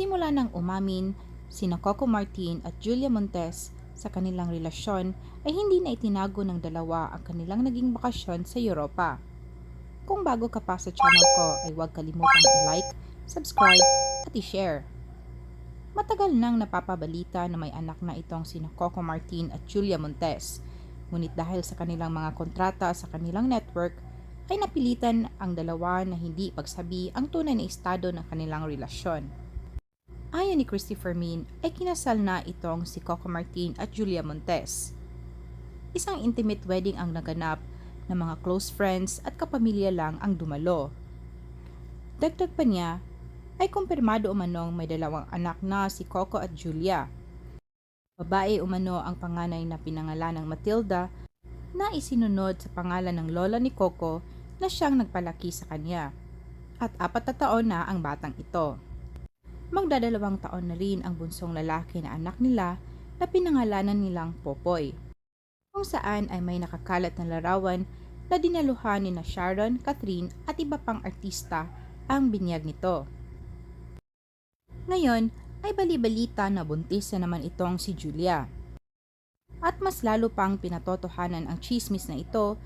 Simula nang umamin, sina Coco Martin at Julia Montes sa kanilang relasyon ay hindi na itinago ng dalawa ang kanilang naging bakasyon sa Europa. Kung bago ka pa sa channel ko ay huwag kalimutang i-like, subscribe at i-share. Matagal nang napapabalita na may anak na itong sina Coco Martin at Julia Montes. Ngunit dahil sa kanilang mga kontrata sa kanilang network, ay napilitan ang dalawa na hindi pagsabi ang tunay na estado ng kanilang relasyon. Ayon ni Christopher Min, ay kinasal na itong si Coco Martin at Julia Montes. Isang intimate wedding ang naganap na mga close friends at kapamilya lang ang dumalo. Dagdag pa niya, ay kumpirmado umanong may dalawang anak na si Coco at Julia. Babae umano ang panganay na pinangalan ng Matilda na isinunod sa pangalan ng lola ni Coco na siyang nagpalaki sa kanya. At apat na taon na ang batang ito. Magdadalawang taon na rin ang bunsong lalaki na anak nila na pinangalanan nilang Popoy. Kung saan ay may nakakalat na larawan na dinaluhan ni na Sharon, Catherine at iba pang artista ang binyag nito. Ngayon ay balibalita na buntis na naman itong si Julia. At mas lalo pang pinatotohanan ang chismis na ito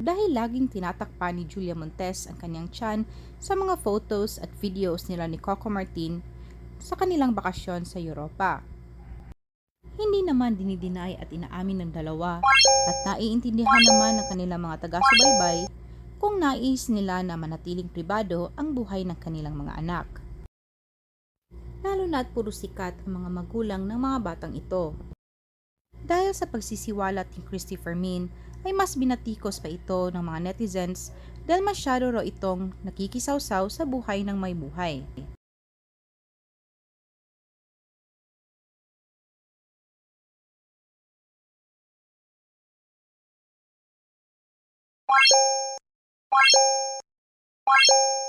dahil laging tinatakpan ni Julia Montes ang kanyang tiyan sa mga photos at videos nila ni Coco Martin sa kanilang bakasyon sa Europa. Hindi naman dinidinay at inaamin ng dalawa at naiintindihan naman ng kanilang mga taga-subaybay kung nais nila na manatiling pribado ang buhay ng kanilang mga anak. Lalo na at puro sikat ang mga magulang ng mga batang ito. Dahil sa pagsisiwalat ni Christopher Min, ay mas binatikos pa ito ng mga netizens dahil masyado raw itong nakikisawsaw sa buhay ng may buhay. Thank you.